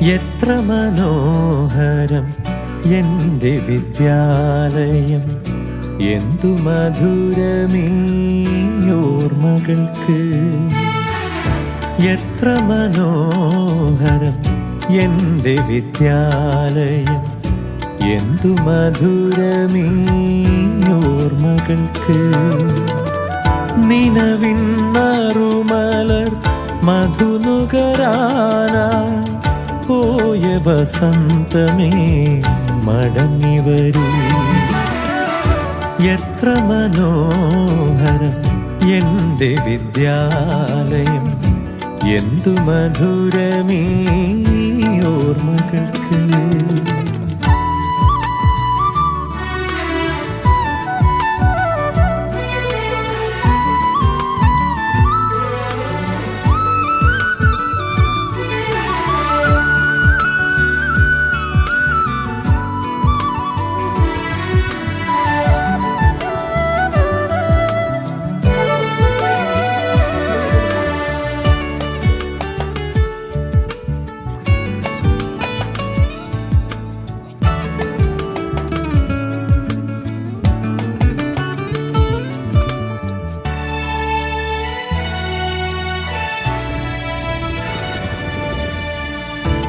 എത്ര മനോഹരം എന്റെ വിദ്യാലയം. എന്തു മധുരമീ ഓർമ്മകൾക്ക് എത്ര മനോഹരം എന്റെ വിദ്യാലയം. എന്തു മധുരമീയോർമ്മകൾക്ക് നിലവിൻ നറുമലർ മധുനുകരാനായി പോയ വസന്തമേ മടങ്ങി വരൂ. എത്ര മനോഹരം എന്റെ വിദ്യാലയം. എന്തു മധുരമീ ഓർമ്മകൾക്ക്.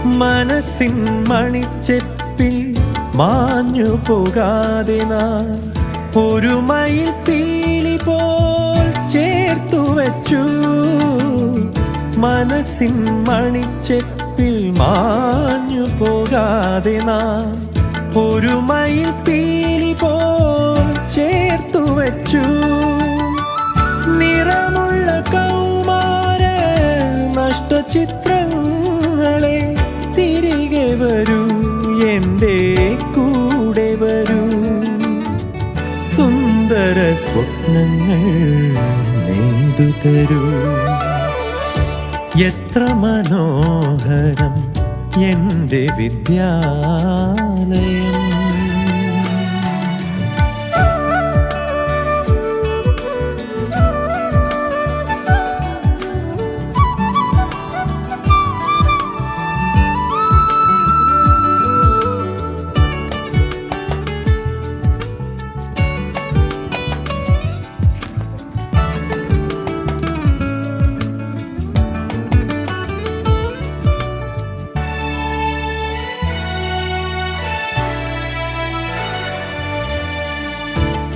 മനസ്സിൻ മണിച്ചെപ്പിൽ മാഞ്ഞു പോകാതെ നാം ഒരു മയിൽ പീലി പോൽ ചേർത്തു വച്ചു. മനസ്സിൻ മണിച്ചെപ്പിൽ മാഞ്ഞു പോകാതെ നാം ഒരു മയിൽ പീലി പോൽ ചേർത്തു വച്ചു. സുന്ദര സ്വപ്നങ്ങൾ നെയ്തു തരൂ. എത്ര മനോഹരം എന്റെ വിദ്യാലയം.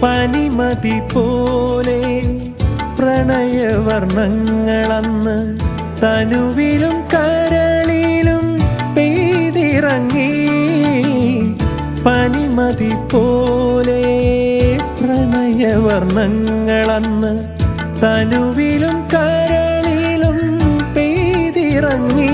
പനിമതി പോലെ പ്രണയവർണങ്ങളന്ന് തനുവിലും കരളിലും പെയ്തിറങ്ങി. പനിമതി പോലെ പ്രണയവർണങ്ങളന്ന് തനുവിലും കരളിലും പെയ്തിറങ്ങി.